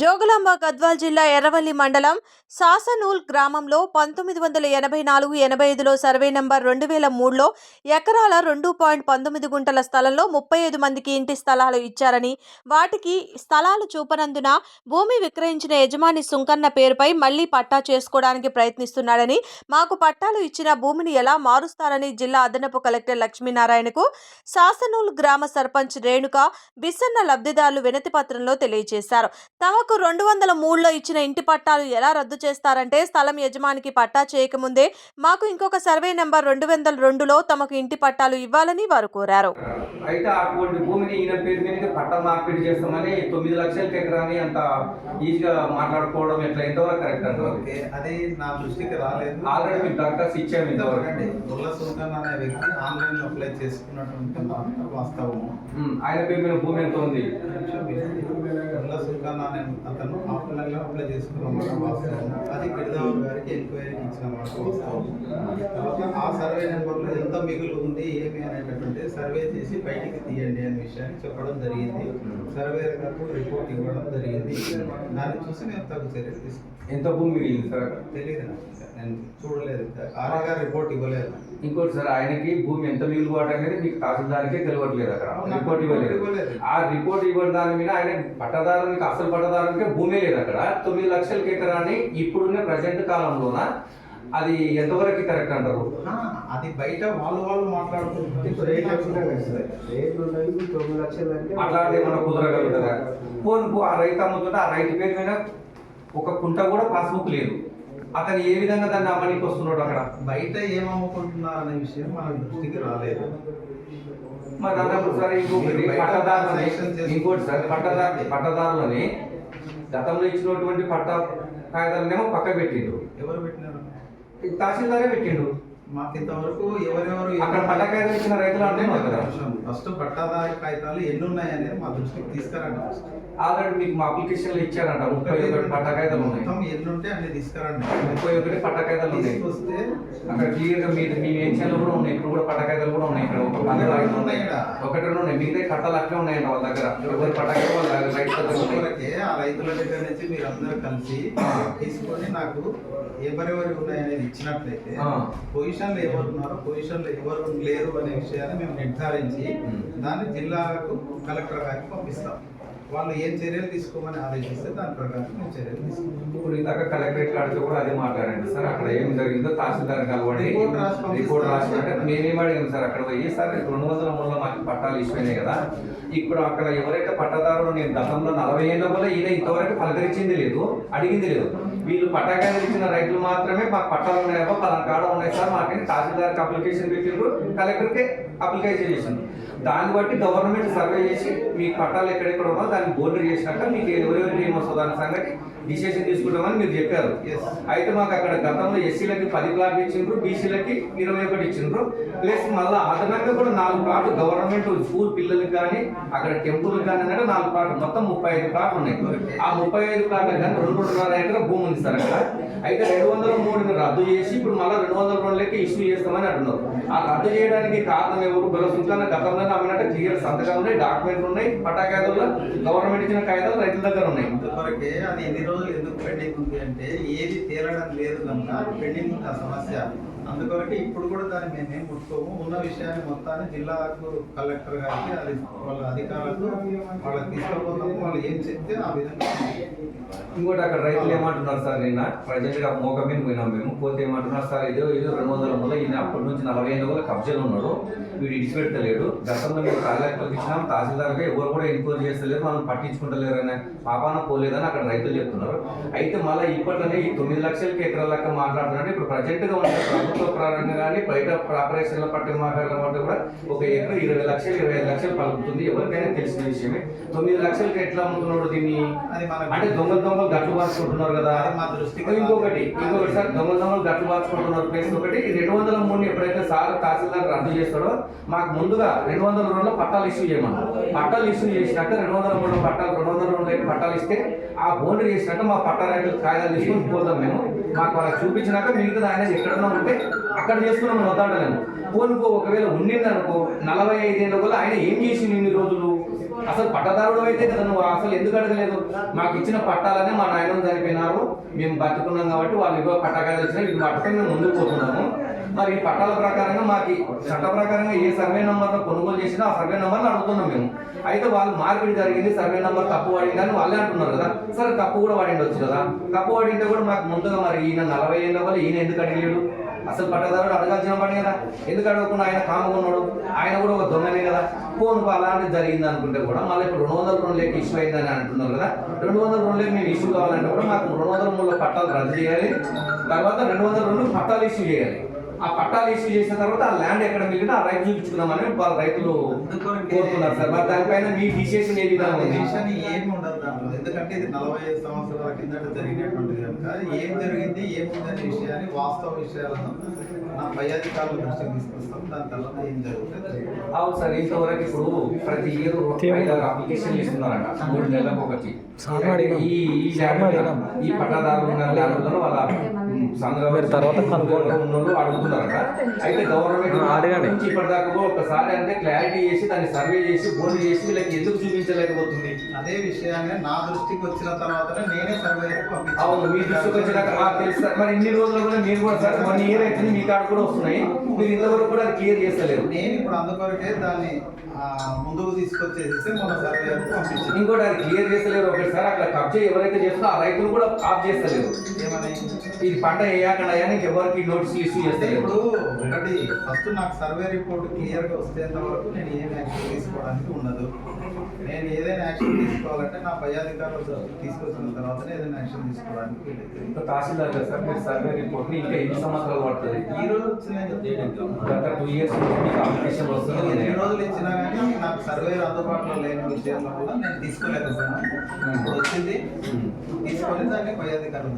జోగులాంబ గద్వాల్ జిల్లా ఎర్రవల్లి మండలం సాసనూల్ గ్రామంలో పంతొమ్మిది వందల ఎనభై నాలుగు ఎనభై ఐదులో సర్వే నంబర్ రెండు వేల మూడులో ఎకరాల రెండు పాయింట్ పంతొమ్మిది గుంటల స్థలంలో ముప్పై ఐదు మందికి ఇంటి స్థలాలు ఇచ్చారని వాటికి స్థలాలు చూపనందున భూమి విక్రయించిన యజమాని సుంకన్న పేరుపై మళ్ళీ పట్టా చేసుకోవడానికి ప్రయత్నిస్తున్నాడని మాకు పట్టాలు ఇచ్చిన భూమిని ఎలా మారుస్తారని జిల్లా అదనపు కలెక్టర్ లక్ష్మీనారాయణకు సాసనూల్ గ్రామ సర్పంచ్ రేణుక బిసన్న లబ్ధిదారులు వినతి పత్రంలో తెలియజేశారు. తమకు రెండు వందల మూడులో ఇచ్చిన ఇంటి పట్టాలు ఎలా రద్దు చేస్తారంటే స్థలం యజమానికి పట్టా చేయకముందే మాకు ఇంకొక సర్వే నెంబర్ రెండు వందల రెండులో తమకు ఇంటి పట్టాలు ఇవ్వాలని వారు కోరారు. అయితే అటువంటి భూమిని ఈయన పేరు మీదకి పట్ట మార్పిడి చేస్తామని తొమ్మిది ఎకరాని అంత ఈజీగా మాట్లాడుకోవడం ఎట్లా? ఎంతవరకు కరెక్ట్ అది నా దృష్టికి రాలేదు. ఆల్రెడీ మీకు దరఖాస్తు ఇచ్చాము ఇంతవరకు. సుల్తాన్ అనే వ్యక్తి ఆన్లైన్లో అప్లై చేసుకున్నటువంటి వాస్తవము ఆయన పేరు మీద భూమి ఎంత ఉంది? సుల్తాన్ అనే అతను ఆన్లైన్లో అప్లై చేసుకున్న మాట వాస్తవం. అది గిరిదావర్ గారికి ఎంక్వైరీకి ఇచ్చిన మాట వాస్తవం. తర్వాత ఆ సర్వే నెంబర్లో ఎంత మిగులు ఉంది ఏమి అనేటటువంటి సర్వే చేసి బయటికి తీయండి అనే విషయాన్ని చెప్పడం జరిగింది. సర్వే గారు రిపోర్ట్ ఇవ్వడం జరిగింది. దాన్ని చూసి మేము తగు ఎంత భూమి మిగిలింది సార్ అక్కడ? తెలియదు నాకు ఇంకా. నేను చూడలేదు ఇంకా. ఆర్ఐ గారు రిపోర్ట్ ఇవ్వలేదు నాకు. ఇంకోటి సార్ ఆయనకి భూమి ఎంత మిగులుబాటు అనేది మీకు తహసీల్దార్కే తెలియట్లేదు అక్కడ అవునా? రిపోర్ట్ ఇవ్వలేదు ఇవ్వలేదు. ఆ రిపోర్ట్ ఇవ్వడం దాని మీద ఆయన పట్టదారునికి అసలు పట్టదారునికే భూమే లేదు అక్కడ తొమ్మిది లక్షలకి ఎకరాన్ని ఇప్పుడున్న ప్రజెంట్ కాలంలోన అది ఎంతవరకు కరెక్ట్ అంటారు? ఆ, అది బయట వాళ్ళు వాళ్ళు రేట్లు ఉన్నాయి తొమ్మిది లక్షలు అంటే అట్లాంటి మనం కుదరగలుగుతుందా పోను పో ఆ రైతు అమ్ముతుంటే ఆ రైతు పేరు మీద ఒక కుంట కూడా పాస్బుక్ లేదు. అతను ఏ విధంగా దాన్ని అమ్మనికి వస్తున్నాడు అక్కడ? బయట ఏం అమ్ముకుంటున్నారు అనే విషయం మన దృష్టికి రాలేదు. మరి అన్నప్పుడు సార్ ఇంకొకటి పట్టదారులని ఇంకోటి సార్ పట్టదారు పట్టదారులని గతంలో ఇచ్చినటువంటి పట్ట కాగితాలనేమో పక్క పెట్టిండు ఎవరు పెట్టినారు? ఈ తహసీల్దారే పెట్టిండు మాకు ఇంతవరకు ఎవరెవరు అక్కడ పట్ట కాగితాలు ఇచ్చిన రైతులు కదా ఫస్ట్ పట్టాదారి కాగితాలు ఎన్ని ఉన్నాయి అనేది మా దృష్టికి తీసుకురండి ఆల్రెడీ మీకు మా అప్లికేషన్లో ఇచ్చారంట ముప్పై ఒకటి పట్ట కాగితాలు ఉన్నాయి. మొత్తం ఎన్ని ఉంటే అన్ని తీసుకురండి. ముప్పై ఒకటి పట్ట కాగితాలు ఉన్నాయి. తీసుకొస్తే అక్కడ క్లియర్గా మీరు మీ ఏన్షన్లు కూడా ఉన్నాయి ఇప్పుడు కూడా పట్టకాయలు కూడా ఉన్నాయి. ఇక్కడ ఒక పది ఐదు ఉన్నాయి? ఒకటి రెండు ఉన్నాయి. మిగతా కట్టలు అట్లే ఉన్నాయంట వాళ్ళ దగ్గర. ఎవరి పట్టకాయలు వాళ్ళ దగ్గర రైతు దగ్గర ఉన్నాయి. వరకే ఆ రైతుల దగ్గర నుంచి మీరు అందరూ కలిసి తీసుకొని నాకు ఎవరెవరు ఉన్నాయనేది ఇచ్చినట్లయితే ఆ. పొజిషన్లు ఎవరు ఉన్నారో పొజిషన్లు ఎవరు లేరు అనే విషయాన్ని మేము నిర్ధారించి. దాన్ని జిల్లాకు కలెక్టర్ గారికి పంపిస్తాం. వాళ్ళు ఏం చర్యలు తీసుకోమని ఆదేశిస్తే దాని ప్రకారం మేము చర్యలు తీసుకుంటాం. ఇప్పుడు ఇందాక కలెక్టరేట్ కాడితో కూడా అదే మాట్లాడండి. సార్ అక్కడ ఏం జరిగిందో తహసీల్దార్ కలవండి రిపోర్ట్ రాసి పంపిస్తాను. రిపోర్ట్ రాసి అంటే మేమేం అడిగాం సార్ అక్కడ పోయి సార్ రెండు వందల మూడులో మాకు పట్టాలు ఇచ్చిపోయినాయి కదా. ఇప్పుడు అక్కడ ఎవరైతే పట్టదారులు నేను గతంలో నలభై ఏళ్ళ వల్ల ఈయన ఇంతవరకు పలకరించింది లేదు అడిగింది లేదు. వీళ్ళు పట్టాకాయలు ఇచ్చిన రైతులు మాత్రమే మాకు పట్టాలు ఉన్నాయో పలానా కాడ ఉన్నాయి సార్ మాకని తహసీల్దార్కి అప్లికేషన్ పెట్టిండ్రు కలెక్టర్కి అప్లికేషన్ చేసిండ్రు. దాన్ని బట్టి గవర్నమెంట్ సర్వే చేసి మీ పట్టాలు ఎక్కడెక్కడ ఉన్నో దాన్ని బోర్డర్ చేసినాక మీకు ఏం వస్తుందో దాని సంగతి డిసిషన్ తీసుకుంటామని మీరు చెప్పారు. అయితే మాకు అక్కడ గతంలో ఎస్సీలకి పది ప్లాట్లు ఇచ్చిండ్రు బీసీలకి ఇరవై ఒకటి ఇచ్చిండ్రు. ప్లస్ మళ్ళీ అదనంగా కూడా నాలుగు ప్లాట్లు గవర్నమెంట్ స్కూల్ పిల్లలకి కానీ అక్కడ టెంపుల్ కానీ అంటే నాలుగు ప్లాట్లు మొత్తం ముప్పై ఐదు ప్లాట్లు ఉన్నాయి. ఆ ముప్పై ఐదు ప్లాట్లు కానీ రెండు రెండున్నర ఎకరా భూమి ఉంది సార్ అక్కడ? అయితే రెండు వందల మూడుని రద్దు చేసి ఇప్పుడు మళ్ళీ రెండు వందల రెండులకి ఇష్యూ చేస్తామని అంటున్నారు. ఆ రద్దు చేయడానికి కారణం ఎవరు? బలసుంకాన గతంలో అమ్మినట్టు క్లియర్ సంతకాలు ఉన్నాయి డాక్యుమెంట్లు ఉన్నాయి పట్టా గవర్నమెంట్ ఇచ్చిన కాగితాలు రైతుల దగ్గర ఉన్నాయి. ఇంతవరకే అది ఎన్ని రోజులు ఎందుకు పెండింగ్ ఉంది అంటే ఏది తేలడం లేదు కనుక పెండింగ్ ఉన్న సమస్య అందుకొరకు ఇప్పుడు కూడా దాన్ని మేమేం ముట్టుకోము ఉన్న విషయాన్ని మొత్తాన్ని జిల్లాకు కలెక్టర్ గారికి అది వాళ్ళ అధికారులకు వాళ్ళకి తీసుకుపోతాము. వాళ్ళు ఏం చెప్తే ఆ విధంగా ఇంకోటి అక్కడ రైతులు ఏమంటున్నారు సార్ నిన్న? ప్రజెంట్గా మోక మీద పోయినాం మేము. పోతే ఏమంటున్నారు సార్ ఇదో ఇదో రెండు వందల మూల ఈయన అప్పటి నుంచి నలభై ఐదు వందల కబ్జాలు ఉన్నాడు వీడు ఇడిచిపెట్టలేడు. గతంలో మేము కలెక్టర్కి ఇచ్చినాం. తహసీల్దార్గా ఎవరు కూడా ఎంక్వైరీ చేస్తలేరు. మనం పట్టించుకుంటలేరు అనే పాపాన పోలేదని అక్కడ రైతులు చెప్తున్నారు. అయితే మళ్ళీ ఇప్పట్లోనే ఈ తొమ్మిది లక్షలకి ఎకరాల లెక్క మాట్లాడుతున్నాడు ఇప్పుడు ప్రజెంట్గా ఉన్న ప్రభుత్వ పరంగా కానీ బయట ఆపరేషన్ల పట్టి మాట్లాడడం కూడా ఒక ఎకరం ఇరవై లక్షలు ఇరవై ఐదు లక్షలు పలుకుతుంది. ఎవరికైనా తెలిసిన విషయమే. తొమ్మిది లక్షలకి ఎట్లా అమ్ముతున్నాడు దీన్ని? అంటే దొంగ దొంగలు గట్లు మార్చుకుంటున్నారు కదా. మా దృష్టికి ఇంకొకటి ఇంకొకటి సార్ దొంగ దొంగలు గట్లు మార్చుకుంటున్నారు ప్లస్ ఒకటి రెండు వందల మూడు ఎప్పుడైతే సార్ తహసీల్దార్ రద్దు చేస్తాడో మాకు ముందుగా రెండు వందల రెండులో పట్టాలు ఇష్యూ చేయమన్నారు. పట్టాలు ఇష్యూ చేసినాక రెండు వందల మూడు పట్టాలు రెండు వందల రెండు పట్టాలు ఇస్తే ఆ బోర్డు చేసినాక మా పట్టా రైతులు కాగితాలు తీసుకొని పోతాం మేము. మాకు వాళ్ళకి చూపించినాక మిగతా ఆయన ఎక్కడన్నా ఉంటే అక్కడ చేసుకున్నాం వద్దాడలేము పోనుకో ఒకవేళ ఉండింది అనుకో నలభై ఐదేళ్ళ వల్ల ఆయన ఏం చేసిండు ఇన్ని రోజులు? అసలు పట్టదారుడు అయితే కదా నువ్వు అసలు ఎందుకు అడగలేదు? మాకు ఇచ్చిన పట్టాలనే మా నాయన చనిపోయినారు. మేము బతుకున్నాం కాబట్టి వాళ్ళు ఇవ్వ పట్టకాయలు వచ్చినా వీళ్ళు పట్టుకొని మేము ముందుకు పోతున్నాము. మరి ఈ పట్టాల ప్రకారంగా మాకు చట్ట ప్రకారంగా ఏ సర్వే నంబర్ కొనుగోలు చేసినా ఆ సర్వే నంబర్లు అడుగుతున్నాం మేము. అయితే వాళ్ళు మార్పిడి జరిగింది సర్వే నెంబర్ తప్పు పడింది అని వాళ్ళే అంటున్నారు కదా. సరే తప్పు కూడా పడిండొచ్చు కదా. తప్పు పడింటే కూడా మాకు ముందుగా మరి ఈయన నలభై ఏళ్ళ వల్ల ఈయన ఎందుకు అడిగలేడు అసలు పట్టదారుడు అడగాల్సిన పని కదా? ఎందుకు అడగకుండా ఆయన కామగా ఉన్నాడు? ఆయన కూడా ఒక దొంగనే కదా? ఫోన్ అలాంటిది జరిగింది అనుకుంటే కూడా మళ్ళీ ఇప్పుడు రెండు వందల రెండు లేక ఇష్యూ అయిందని అంటున్నారు కదా? రెండు వందల రెండు లేక మేము ఇష్యూ కావాలంటే కూడా మాకు రెండు వందల మూడు పట్టాలు రద్దు చేయాలి. తర్వాత రెండు వందల రెండు పట్టాలు ఇష్యూ చేయాలి. ఆ పట్టాలు ఇష్యూ చేసిన తర్వాత ఆ ల్యాండ్ ఎక్కడ మిగిలిన ఆ రైతు చూపించుకుందామని వాళ్ళ రైతులు కోరుతున్నారు సార్. మరి దానిపైన మీ డిసిషన్ ఏ విధంగా ఉంది? ఏమి ఉండదు ఎందుకంటే ఇది నలభై ఐదు సంవత్సరాల కిందట జరిగినటువంటిది కనుక ఏం జరిగింది ఏముందనే విషయాన్ని వాస్తవ విషయాలను పై అధికారుల దృష్టికి తీసుకొస్తాం. దాని తర్వాత ఏం జరుగుతుంది? అవును సార్ ఇంతవరకు ఇప్పుడు ప్రతి ఇయర్ అప్లికేషన్ ఇస్తున్నారంట మూడు నెలలకు ఒకటి. ఈ ఈ ల్యాండ్ ఈ పట్టాదారులు ఉన్న వాళ్ళ తర్వాత అడుగుతున్నారట. అయితే గవర్నమెంట్ ఇప్పటిదాకా ఒకసారి అంటే క్లారిటీ చేసి దాన్ని సర్వే చేసి బోర్డు చేసి వీళ్ళకి ఎందుకు చూపించలేకపోతుంది? అదే విషయాన్ని నా దృష్టికి వచ్చిన తర్వాతనే నేనే సర్వేకి పంపించాను. అవును మీ దృష్టికి వచ్చినాక ఆ, తెలుసు మరి ఇన్ని రోజులు కూడా మీరు కూడా సార్ వన్ ఇయర్ అవుతుంది మీ కాడ కూడా వస్తున్నాయి. మీరు ఇంతవరకు కూడా క్లియర్ చేస్తలేరు. నేను ఇప్పుడు అందుకొరకే దాన్ని ముందుకు తీసుకొచ్చేసి మన పంపించాను. ఇంకోటి అది క్లియర్ చేస్తలేరు. ఒకసారి అక్కడ కబ్జా ఎవరైతే చేస్తున్నారో ఆ రైతులు కూడా ఆఫ్ చేస్తలేరు. ఏమని? ఇది పంట వేయకుండా అని ఎవరికి నోటీస్ ఇష్యూ అంటే చేస్తలేరు. ఇప్పుడు ఒకటి ఫస్ట్ నాకు సర్వే రిపోర్ట్ క్లియర్గా వచ్చేంత వరకు నేను ఏం యాక్షన్ తీసుకోవడానికి ఉండదు. నేను ఏదైనా యాక్షన్ తీసుకోవాలంటే నా పై అధికారులు తీసుకొచ్చిన తర్వాతనే ఏదైనా యాక్షన్ తీసుకోవడానికి తహసీల్దార్ సార్ మీరు సర్వే రిపోర్ట్ని ఇంకా ఎన్ని సంవత్సరాలు పడుతుంది ఈ రోజు వచ్చినాయి గత టూ ఇయర్స్ మీకు అప్లికేషన్ వస్తుంది ఎన్ని రోజులు ఇచ్చినా కానీ నాకు సర్వే అందుబాటులో లేని విషయంలో కూడా నేను తీసుకోలేకపోయాను ఇప్పుడు వచ్చింది. తీసుకొని దాన్ని పై అధికారుల